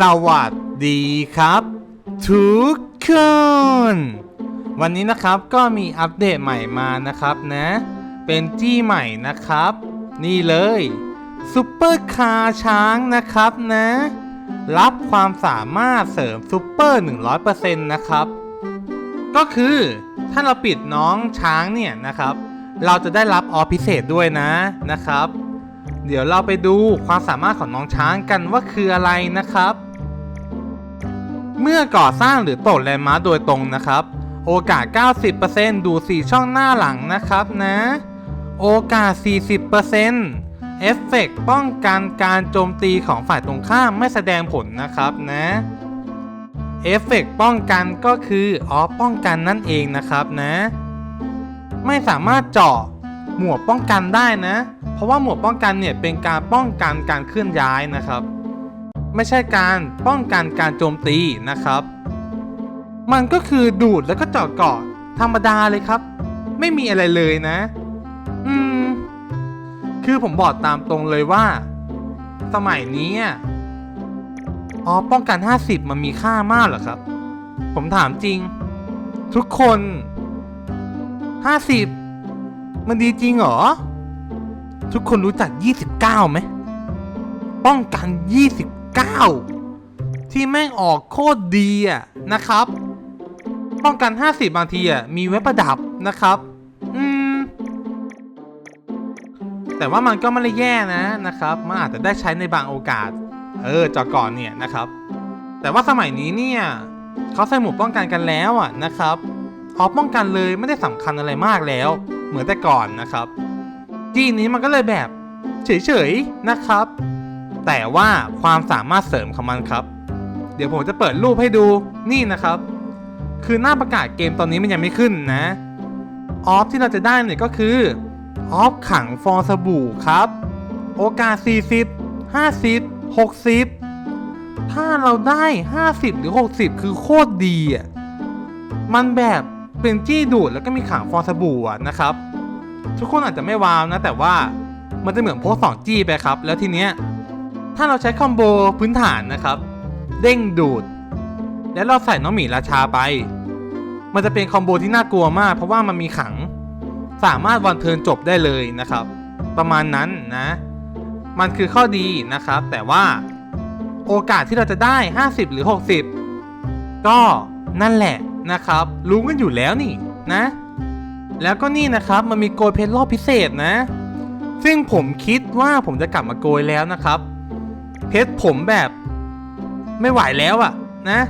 สวัสดีครับ ทุกคน วันนี้นะครับก็มีอัปเดตใหม่มานะครับนะ เป็นจี้ใหม่นะครับ นี่เลยซุปเปอร์คาร์ช้างนะครับนะ รับความสามารถเสริมซุปเปอร์ 100%นะครับ ก็คือถ้าเราปิดน้องช้างเนี่ยนะครับ เราจะได้รับออพิเศษด้วยนะนะครับ เดี๋ยวเราไปดูความสามารถของน้องช้างกันว่าคืออะไรนะครับ เมื่อก่อสร้างหรือตกแลนด์มาร์โดยตรงนะครับ โอกาส 90%ดู 4 ช่องหน้าหลังนะครับนะ โอกาส 40%เอฟเฟกต์ป้องกันการโจมตีของฝ่ายตรงข้ามไม่แสดงผลนะครับนะเอฟเฟกต์ป้องกันก็คืออ๋อป้องกันนั่นเองนะครับนะ ไม่สามารถเจาะหมวกป้องกันได้นะ เพราะว่าหมวกป้องกันเนี่ยเป็นการป้องกันการเคลื่อนย้ายนะครับ ไม่ใช่การป้องกันการโจมตีนะครับ มันก็คือดูดแล้วก็เจาะเกาะธรรมดาเลยครับ ไม่มีอะไรเลยนะ อืม คือผมบอกตามตรงเลยว่า สมัยนี้อะอ๋อป้องกัน 50 มันมีค่ามากเหรอครับ ผมถามจริง ทุกคน 50 มันดีจริงเหรอ ทุกคนรู้จัก 29ไหมป้องกัน 29 ที่แม่งออกโคตรดีอะนะครับ ป้องกัน 50 บางทีอะมีไว้ประดับนะครับ อืม แต่ว่ามันก็ไม่ได้แย่นะนะครับมันอาจจะได้ใช้ในบางโอกาส เออจอก่อนเนี่ยนะครับ แต่ว่าสมัยนี้เนี่ยเขาใส่หมวกป้องกันกันแล้วอะนะครับออป้องกันเลยไม่ได้สำคัญอะไรมากแล้ว เหมือนแต่ก่อนนะครับ จีนนี้มันก็เลยแบบ เฉยๆนะครับ แต่ว่าความสามารถเสริมของมันครับ เดี๋ยวผมจะเปิดรูปให้ดูนี่นะครับ คือหน้าประกาศเกมตอนนี้มันยังไม่ขึ้นนะออฟที่เราจะได้เนี่ยก็คือออฟขังฟองสบู่ครับ โอกาส 40 50 60 ถ้าเราได้ 50 หรือ 60 คือโคตรดีอะมันแบบเป็นจี้ดูดแล้วก็มีขังฟองสบู่นะครับ ทุกคนอาจจะไม่ว้าวนะ แต่ว่ามันจะเหมือนโพสสองจี้ไปครับ แล้วทีเนี้ยถ้าเราใช้คอมโบพื้นฐานนะครับ เด้งดูด แล้วเราใส่น้องหมีราชาไป มันจะเป็นคอมโบที่น่ากลัวมาก เพราะว่ามันมีขัง สามารถวันเทิร์นจบได้เลยนะครับ ประมาณนั้นนะ มันคือข้อดีนะครับ แต่ว่าโอกาสที่เราจะได้ 50 หรือ 60 ก็นั่นแหละนะครับ รู้กันอยู่แล้วนี่นะ แล้วก็นี่นะครับมันมีโกยเพชรรอบพิเศษนะ ซึ่งผมคิดว่าผมจะกลับมาโกยแล้วนะครับ เพชรผมแบบไม่ไหวแล้วอะนะ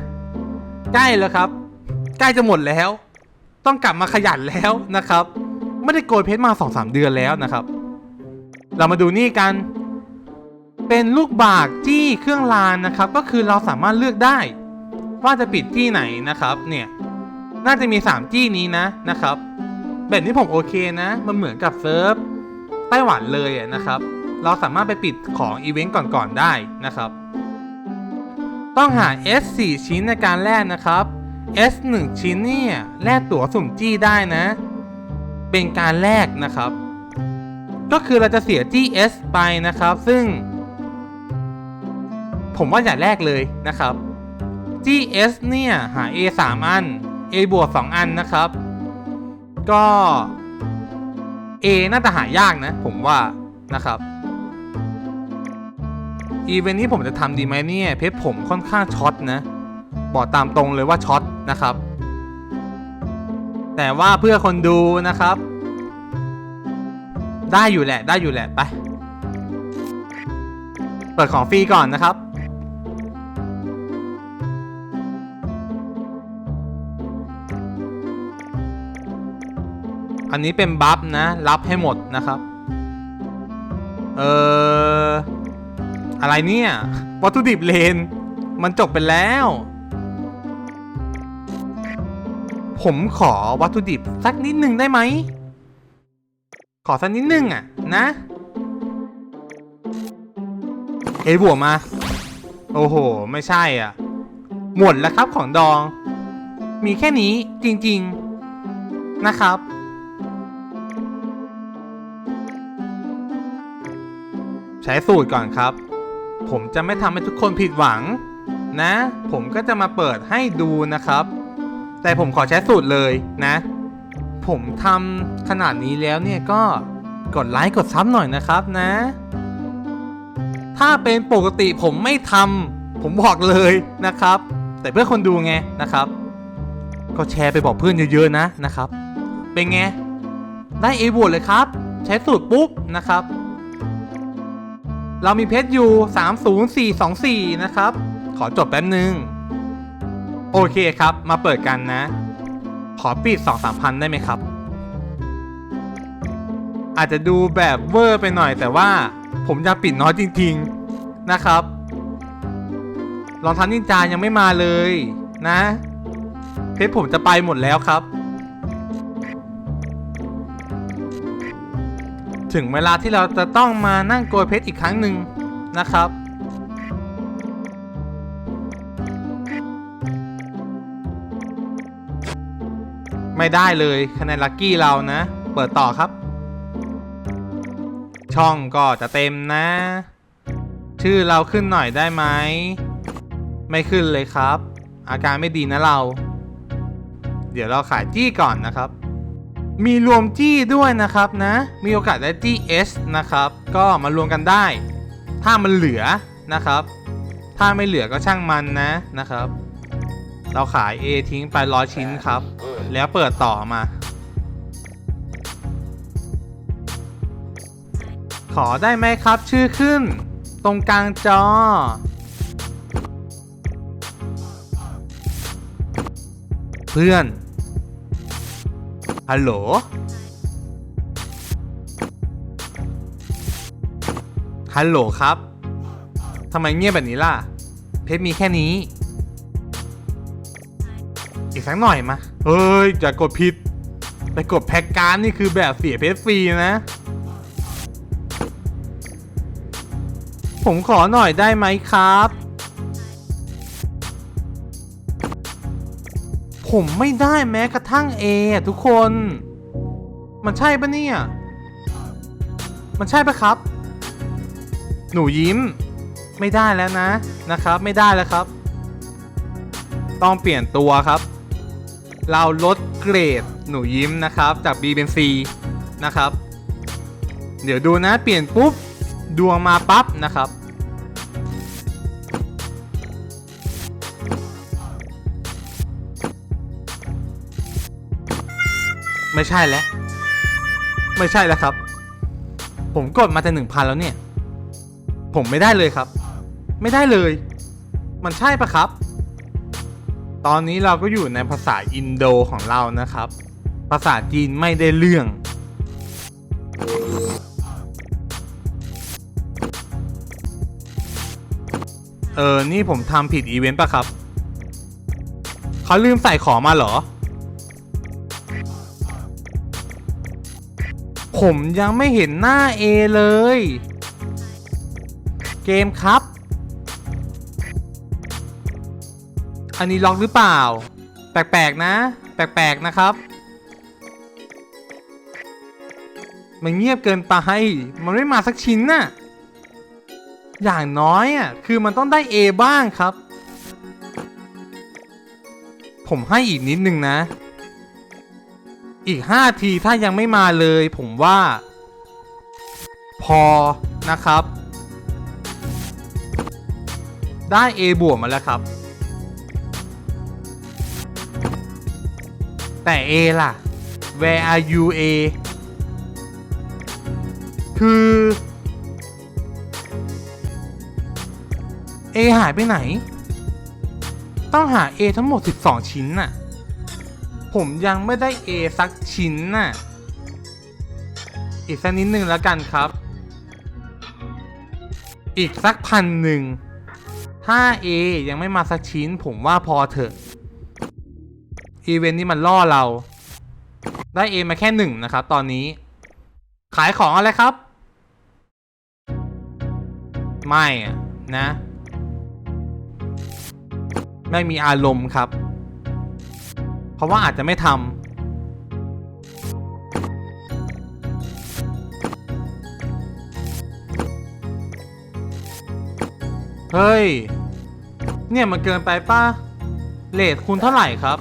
ใกล้แล้วครับ ใกล้จะหมดแล้ว ต้องกลับมาขยันแล้วนะครับ ไม่ได้โกยเพชรมา2อสเดือนแล้วนะครับ เรามาดูนี่กัน เป็นลูกบากจี้เครื่องรานนะครับ ก็คือเราสามารถเลือกได้ ว่าจะปิดจี้ไหนนะครับ เนี่ยน่าจะมี 3 จี้นี้นะนะครับ แบบนี้ผมโอเคนะ มันเหมือนกับเซิร์ฟไต้หวันเลยอะนะครับ เราสามารถไปปิดของอีเวนต์ก่อนๆได้นะครับ ต้องหา S 4 ชิ้นในการแลกนะครับ S 1 ชิ้นเนี่ยแลกตั๋วสุ่มจี้ได้นะ เป็นการแลกนะครับ ก็คือเราจะเสีย GS ไปนะครับ ซึ่ง ผมว่าอย่าแลกเลยนะครับ GS เนี่ยหา A 3 อัน A บวก2อันนะครับ ก็ A น่าจะหายากนะ ผมว่านะครับอีเวนต์นี้ผมจะทำดีไหมเนี่ยเพชรผมค่อนข้างช็อตนะบอกตามตรงเลยว่าช็อตนะครับ แต่ว่าเพื่อคนดูนะครับ ได้อยู่แหละได้อยู่แหละไป เปิดของฟรีก่อนนะครับ อันนี้เป็นบัฟนะ รับให้หมดนะครับ เอออะไรเนี่ย วัตถุดิบเลน มันจบไปแล้ว ผมขอวัตถุดิบสักนิดหนึ่งได้ไหม ขอสักนิดหนึ่งอะ นะ เอยบวกมา โอ้โห ไม่ใช่อะ หมดแล้วครับของดอง มีแค่นี้จริง ๆ นะครับ ใช้สูตรก่อนครับ ผมจะไม่ทำให้ทุกคนผิดหวัง นะ ผมก็จะมาเปิดให้ดูนะครับ แต่ผมขอใช้สูตรเลยนะ ผมทำขนาดนี้แล้วเนี่ยก็กดไลค์กดซับหน่อยนะครับนะ ถ้าเป็นปกติผมไม่ทำผมบอกเลยนะครับ แต่เพื่อคนดูไงนะครับ ก็แชร์ไปบอกเพื่อนเยอะๆนะนะครับ เป็นไง ได้เอโวเลยครับ ใช้สูตรปุ๊บนะครับ เรามีเพชรอยู่30424 นะครับ ขอจบแป๊บนึง โอเคครับ มาเปิดกันนะ ขอปิด 2-3 พันได้ไหมครับ อาจจะดูแบบเวอร์ไปหน่อยแต่ว่าผมจะปิดน้อยจริง ๆ นะครับ รองเท้านินจายังไม่มาเลยนะ เพชรผมจะไปหมดแล้วครับ ถึงเวลาที่เราจะต้องมานั่งโกยเพชรอีกครั้งหนึ่งนะครับ ไม่ได้เลยคะแนนลัคกี้เรานะ เปิดต่อครับ ช่องก็จะเต็มนะ ชื่อเราขึ้นหน่อยได้ไหม ไม่ขึ้นเลยครับ อาการไม่ดีนะเรา เดี๋ยวเราขายจี้ก่อนนะครับ มีรวมจี้ด้วยนะครับนะ มีโอกาสได้จี้ S นะครับ ก็มารวมกันได้ ถ้ามันเหลือนะครับ ถ้าไม่เหลือก็ช่างมันนะนะครับ เราขาย A ทิ้งไปร้อยชิ้นครับ แล้วเปิดต่อมา ขอได้ไหมครับชื่อขึ้น ตรงกลางจอเพื่อน ฮัลโหล ฮัลโหลครับ ทำไมเงียบแบบนี้ล่ะ เพชรมีแค่นี้ อีกสักหน่อยมา เฮ้ยจะกดผิด ไปกดแพ็กการ์ดนี่คือแบบเสียเพชรฟรีนะ ผมขอหน่อยได้ไหมครับ ผมไม่ได้แม้กระทั่ง A อทุกคน มันใช่ปะเนี่ย มันใช่ปะครับ หนูยิ้ม ไม่ได้แล้วนะนะครับ ไม่ได้แล้วครับ ต้องเปลี่ยนตัวครับ เราลดเกรดหนูยิ้มนะครับ จาก B เป็น C นะครับ เดี๋ยวดูนะเปลี่ยนปุ๊บ ดวงมาปั๊บนะครับ ไม่ใช่แล้ว ไม่ใช่แล้วครับ ผมกดมาแต่หนึ่งพันแล้วเนี่ย ผมไม่ได้เลยครับ ไม่ได้เลย มันใช่ปะครับ ตอนนี้เราก็อยู่ในภาษาอินโดของเรานะครับ ภาษาจีนไม่ได้เรื่อง เออ นี่ผมทำผิดอีเวนต์ปะครับ เขาลืมใส่ของมาเหรอ ผมยังไม่เห็นหน้า A เลย เกมครับ อันนี้ล็อกหรือเปล่า แปลกๆนะ แปลกๆนะครับ มันเงียบเกินไป มันไม่มาสักชิ้นน่ะ อย่างน้อยอะ คือมันต้องได้ A บ้างครับ ผมให้อีกนิดนึงนะ อีก 5 ทีถ้ายังไม่มาเลย ผมว่า พอนะครับ ได้ A บวกมาแล้วครับ แต่ A ล่ะ Where are you A คือ A หายไปไหน ต้องหา A ทั้งหมด 12 ชิ้นน่ะ ผมยังไม่ได้ A สักชิ้นน่ะ อีกสักนิดหนึ่งแล้วกันครับ อีกสักพันหนึ่ง ถ้า A ยังไม่มาสักชิ้น ผมว่าพอเถอะ อีเวนต์นี้มันล่อเรา ได้ A มาแค่หนึ่งนะครับ ตอนนี้ ขายของอะไรครับ ไม่นะ ไม่มีอารมณ์ครับ เพราะว่าอาจจะไม่ทำ เฮ้ย เนี่ยมันเกินไปป่ะ เลทคุณเท่าไหร่ครับ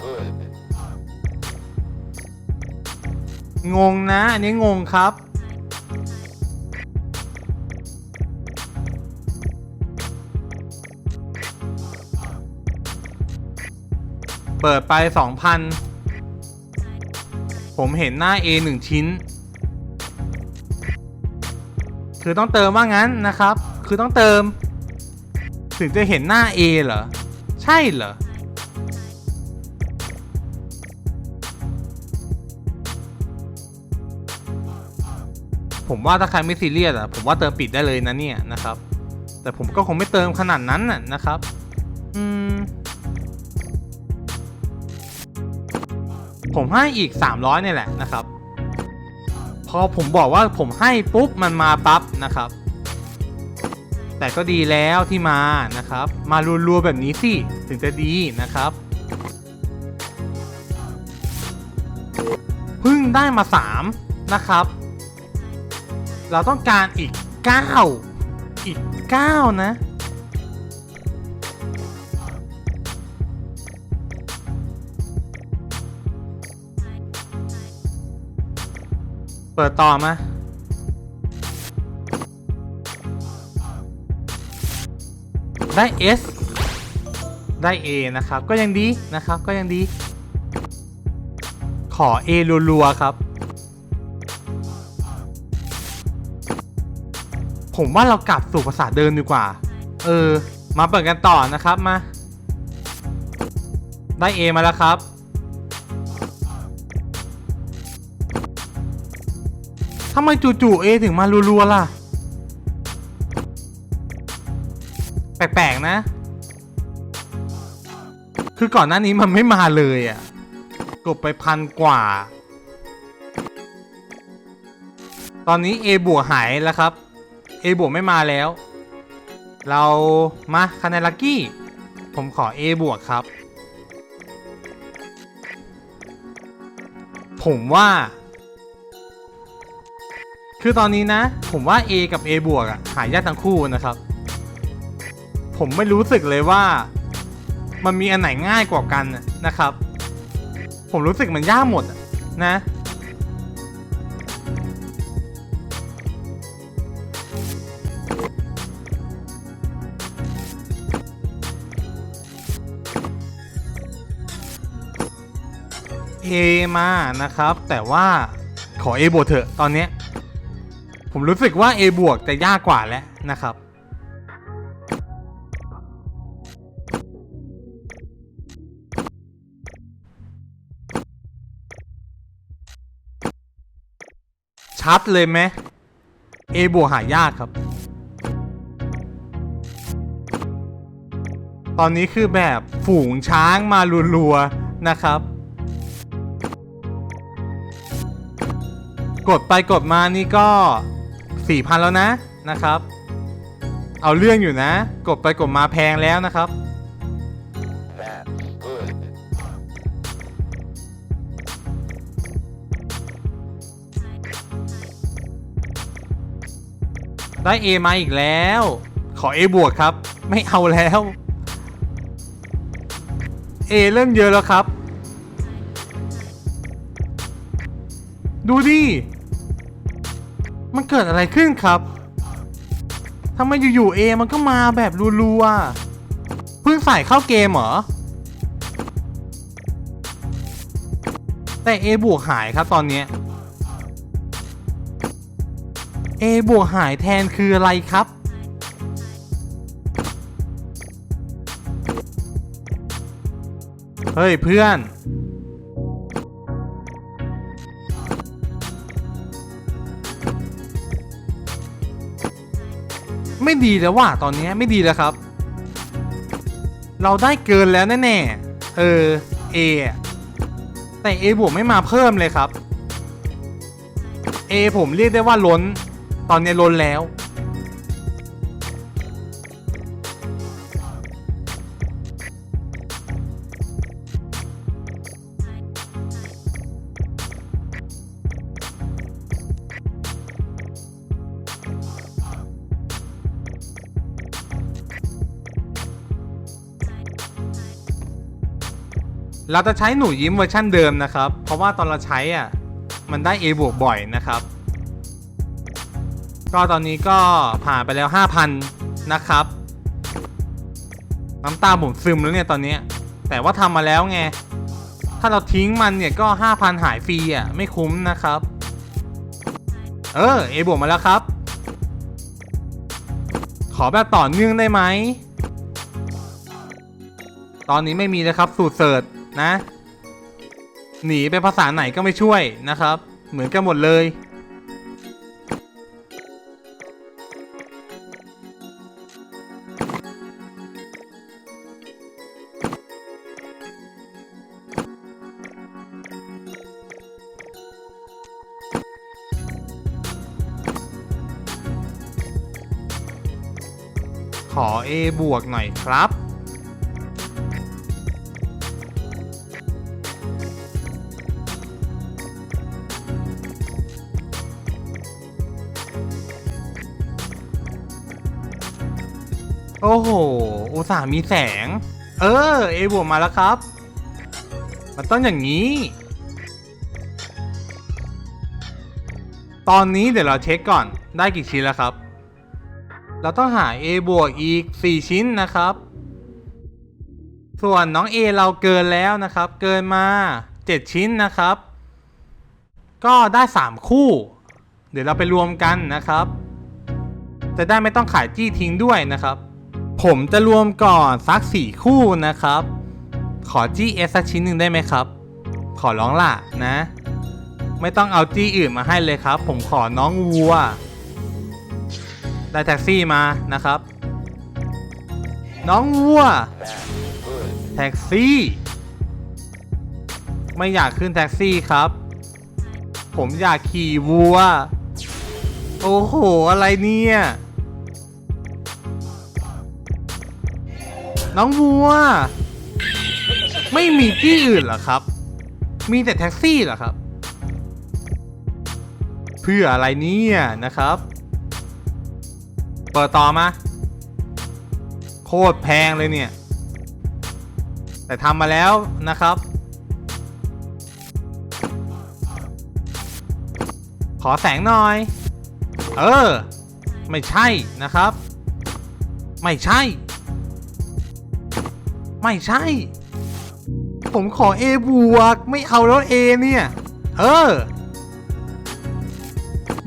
งงนะ อันนี้งงครับ เปิดไป 2,000 ผมเห็นหน้า A 1 ชิ้น คือต้องเติมว่างั้นนะครับ คือต้องเติม ถึงจะเห็นหน้า A เหรอ ใช่เหรอผมว่าถ้าใครไม่ซีเรียสอะผมว่าเติมปิดได้เลยนะเนี่ยนะครับ แต่ผมก็คงไม่เติมขนาดนั้นน่ะนะครับ อืม ผมให้อีก 300เนี่ยแหละนะครับ พอผมบอกว่าผมให้ปุ๊บมันมาปั๊บนะครับ แต่ก็ดีแล้วที่มานะครับ มารัวๆแบบนี้สิถึงจะดีนะครับเพิ่งได้มา 3 นะครับ เราต้องการอีก 9 อีก 9 นะ เปิดต่อมา ได้ S ได้ A นะครับ ก็ยังดีนะครับ ก็ยังดี ขอ A รัวๆครับ ผมว่าเรากลับสู่ภาษาเดิมดีกว่า เออ มาเปิดกันต่อนะครับ มา ได้ A มาแล้วครับ ทำไมจู่ๆ A ถึงมารัวๆล่ะ แปลกๆนะ คือก่อนหน้านี้มันไม่มาเลยอะ่ะกดไปพันกว่า ตอนนี้ A บวกหายแล้วครับ A บวกไม่มาแล้ว เรามาคะแนนลักกี้ ผมขอ A บวกครับ ผมว่า คือตอนนี้นะ ผมว่า A กับ A บวกอะหายากทั้งคู่นะครับ ผมไม่รู้สึกเลยว่า มันมีอันไหนง่ายกว่ากันนะครับ ผมรู้สึกมันยากหมดอะนะ A มานะครับ แต่ว่าขอ A บวกเถอะตอนเนี้ย ผมรู้สึกว่า A บวกจะยากกว่าแล้วนะครับ ชัดเลยไหม A บวกหายากครับ ตอนนี้คือแบบฝูงช้างมารัวๆนะครับกดไปกดมานี่ก็ 4,000 แล้วนะนะครับ เอาเรื่องอยู่นะ กดไปกดมาแพงแล้วนะครับ ได้ A มาอีกแล้ว ขอ A บวกครับ ไม่เอาแล้ว A เริ่มเยอะแล้วครับ ดูดิ มันเกิดอะไรขึ้นครับทำไมอยู่ๆ A มันก็มาแบบรัวๆเพิ่งใส่เข้าเกมเหรอ แต่ A บวกหายครับตอนนี้ A บวกหายแทนคืออะไรครับ เฮ้ยเพื่อน ไม่ดีแล้วว่ะตอนนี้ไม่ดีแล้วครับ เราได้เกินแล้วแน่ๆเออ A อแต่ A บวกไม่มาเพิ่มเลยครับ A ผมเรียกได้ว่าล้น ตอนนี้ล้นแล้ว เราจะใช้หนูยิ้มเวอร์ชั่นเดิมนะครับ เพราะว่าตอนเราใช้อะมันได้ A บวกบ่อยนะครับ ก็ตอนนี้ก็ผ่านไปแล้ว 5,000 นะครับ น้ำตาผมซึมแล้วเนี่ยตอนนี้ แต่ว่าทำมาแล้วไง ถ้าเราทิ้งมันเนี่ยก็ 5,000 หายฟรีอะไม่คุ้มนะครับ เออ A บวกมาแล้วครับ ขอแบบต่อเนื่องได้ไหม ตอนนี้ไม่มีเลยครับ สูตรเสิร์ช นะ หนีไปภาษาไหนก็ไม่ช่วยนะครับ เหมือนกันหมดเลยขอ A บวกหน่อยครับ โอ้โห อุตส่าห์มีแสง เออ A บวกมาแล้วครับ มันต้องอย่างนี้ ตอนนี้เดี๋ยวเราเช็คก่อน ได้กี่ชิ้นแล้วครับ เราต้องหา A บวกอีก 4 ชิ้นนะครับ ส่วนน้อง A เราเกินแล้วนะครับ เกินมา 7 ชิ้นนะครับ ก็ได้ 3 คู่ เดี๋ยวเราไปรวมกันนะครับจะได้ไม่ต้องขายจี้ทิ้งด้วยนะครับ ผมจะรวมก่อนสัก4คู่นะครับ ขอจี้เอสักชิ้นหนึ่งได้ไหมครับ ขอร้องล่ะนะ ไม่ต้องเอาจี้อื่นมาให้เลยครับ ผมขอน้องวัว ได้แท็กซี่มานะครับ น้องวัว แท็กซี่ ไม่อยากขึ้นแท็กซี่ครับ ผมอยากขี่วัว โอ้โห อะไรเนี่ย น้องวัว ไม่มีที่อื่นเหรอครับ มีแต่แท็กซี่เหรอครับ เพื่ออะไรเนี่ยนะครับ เปิดต่อมา โคตรแพงเลยเนี่ย แต่ทำมาแล้วนะครับ ขอแสงหน่อย เออ ไม่ใช่นะครับ ไม่ใช่ ไม่ใช่ ผมขอ A บวก ไม่เอาแล้ว A เนี่ย เออ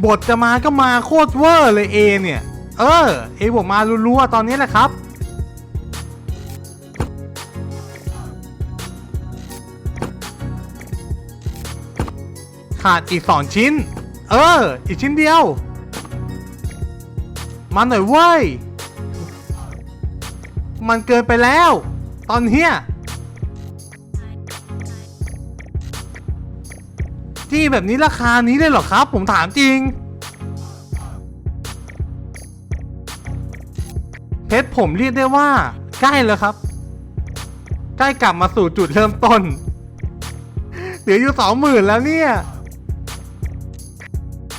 บทจะมาก็มาโคตรเวอร์เลย A เนี่ย เออ A บวกมารัวๆตอนนี้แหละครับขาดอีกสองชิ้น เออ อีกชิ้นเดียว มาหน่อยเว้ย มันเกินไปแล้ว ตอนเนี้ยที่แบบนี้ราคานี้เลยเหรอครับ ผมถามจริง เพชรผมเรียกได้ว่า ใกล้แล้วครับ ใกล้กลับมาสู่จุดเริ่มต้น เหลืออยู่สองหมื่นแล้วเนี่ย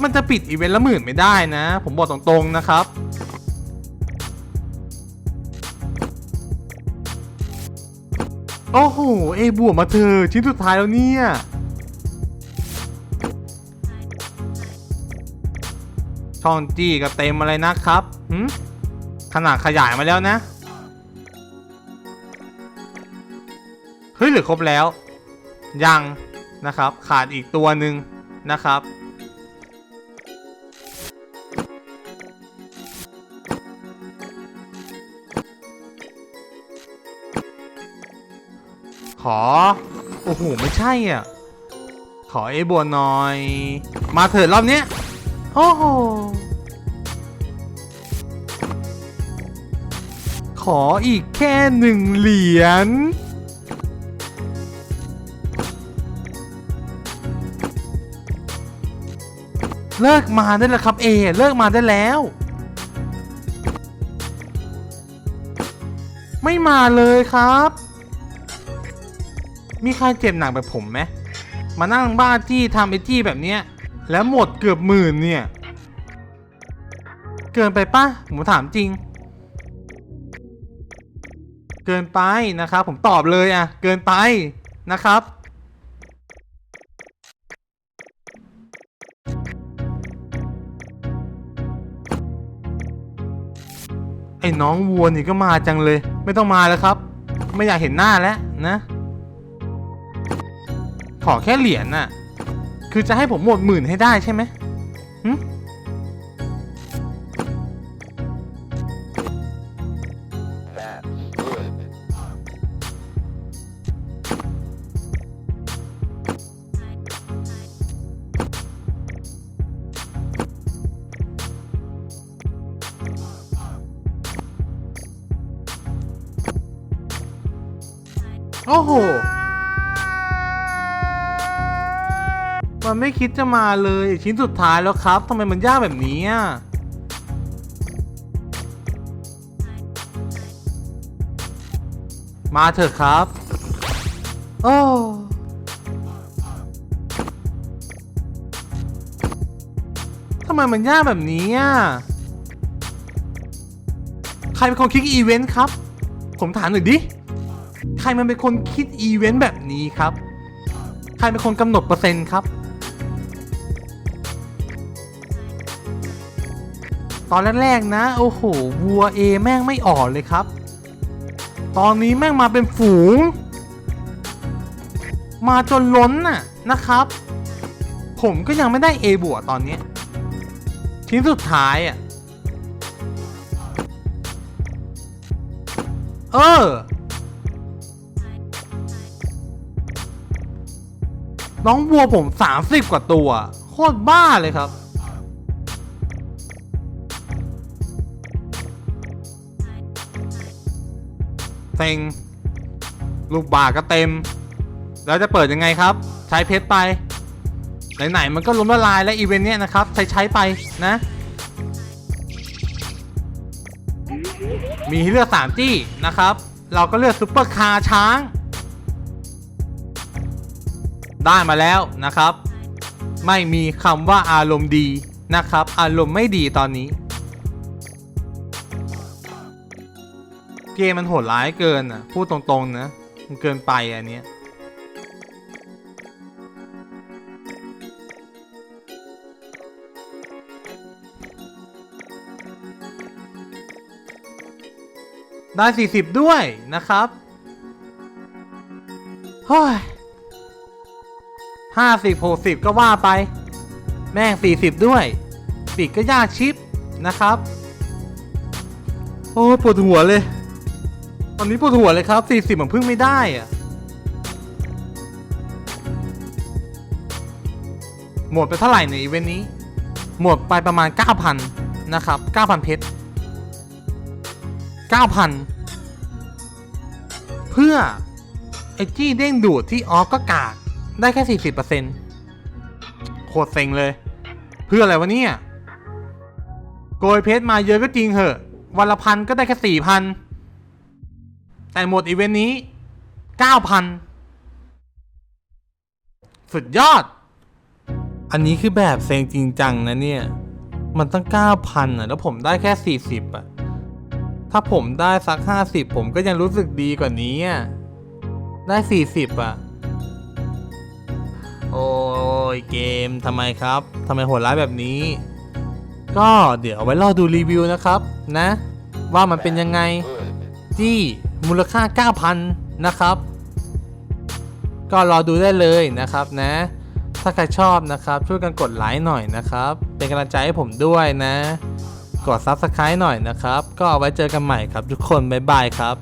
มันจะปิดอีเวนต์ละหมื่นไม่ได้นะ ผมบอกตรงๆนะครับ โอ้โห เอบวกมาเธอ ชิ้นสุดท้ายแล้วเนี่ย ช่องจี้ก็เต็มอะไรนะครับหืมขนาดขยายมาแล้วนะ เฮ้ย หรือครบแล้ว ยังนะครับ ขาดอีกตัวหนึ่งนะครับ ขอ โอ้โห ไม่ใช่อะ ขอเอบัวหน่อย มาเถิดรอบนี้โอ้โห ขออีกแค่หนึ่งเหรียญเลิกมาได้แล้วครับเอเลิกมาได้แล้ว ไม่มาเลยครับ มีใครเจ็บหนักแบบผมไหมมานั่งบ้าจี้ทำไอจี้แบบเนี้ยแล้วหมดเกือบหมื่นเนี่ย เกินไปปะผมถามจริง เกินไปนะครับ ผมตอบเลยอะเกินไปนะครับ ไอ้น้องวัวนี่ก็มาจังเลย ไม่ต้องมาแล้วครับ ไม่อยากเห็นหน้าแล้วนะ อแค่เหรียญน่ะ คือจะให้ผมหมดหมื่นให้ได้ใช่ไหมโอ้โห มันไม่คิดจะมาเลยชิ้นสุดท้ายแล้วครับทำไมมันยากแบบนี้อะมาเถอะครับ โอ้ทำไมมันยากแบบนี้อะ ใครเป็นคนคิดอีเวนต์ครับ ผมถามหน่อยดิ ใครมันเป็นคนคิดอีเวนต์แบบนี้ครับ ใครเป็นคนกำหนดเปอร์เซ็นต์ครับ ตอนแรกๆนะ โอ้โหวัวเอแม่งไม่อ่อนเลยครับ ตอนนี้แม่งมาเป็นฝูง มาจนล้นน่ะนะครับ ผมก็ยังไม่ได้ A บวกตอนนี้ยชิ้นสุดท้ายอะ เออ น้องวัวผมสามสิบกว่าตัว โคตรบ้าเลยครับ เต็งลูกบาศก์ก็เต็ม แล้วจะเปิดยังไงครับ ใช้เพชรไป ไหนๆมันก็ล้มละลายและอีเวนต์เนี้ยนะครับ ใช้ใช้ไปนะ มีให้เลือก3จี้นะครับ เราก็เลือกซุปเปอร์คาร์ช้าง ได้มาแล้วนะครับ ไม่มีคำว่าอารมณ์ดีนะครับ อารมณ์ไม่ดีตอนนี้ เกมมันโหดร้ายเกินอะ พูดตรงๆนะ มันเกินไปอันเนี้ยได้ 40 ด้วยนะครับเฮ้ยห้าสิบหกสิบก็ว่าไป แม่ง40ด้วยปีกก็ยากชิปนะครับ โอ้ปวดหัวเลย ตอนนี้ปวดหัวเลยครับ 40มันพิ่งไม่ได้อะหมดไปเท่าไหร่ในอีเวนต์นี้ หมดไปประมาณ 9,000 นะครับ 9,000 เพชร 9,000 เพื่อ ไอจี้เด้งดูดที่ออฟก็กาก ได้แค่ 40%โคตรเซ็งเลย เพื่ออะไรวะเนี่ย โกยเพชรมาเยอะก็จริงเหอะ วันละพันก็ได้แค่ 4,000 แต่หมดอีเวนต์นี้9,000สุดยอด อันนี้คือแบบเซ็งจริงจังนะเนี่ย มันตั้ง9,000อะ แล้วผมได้แค่40อะ ถ้าผมได้สัก50ผมก็ยังรู้สึกดีกว่านี้อะ ได้40อะ โอ้ยเกมทำไมครับทำไมโหดร้ายแบบนี้ ก็เดี๋ยวเอาไว้รอดูรีวิวนะครับ นะ ว่ามันเป็นยังไง Good. มูลค่า 9,000 นะครับ ก็รอดูได้เลยนะครับนะ ถ้าใครชอบนะครับช่วยกันกดไลค์หน่อยนะครับ เป็นกำลังใจให้ผมด้วยนะ กด Subscribe หน่อยนะครับ ก็เอาไว้เจอกันใหม่ครับทุกคน บ๊ายบายครับ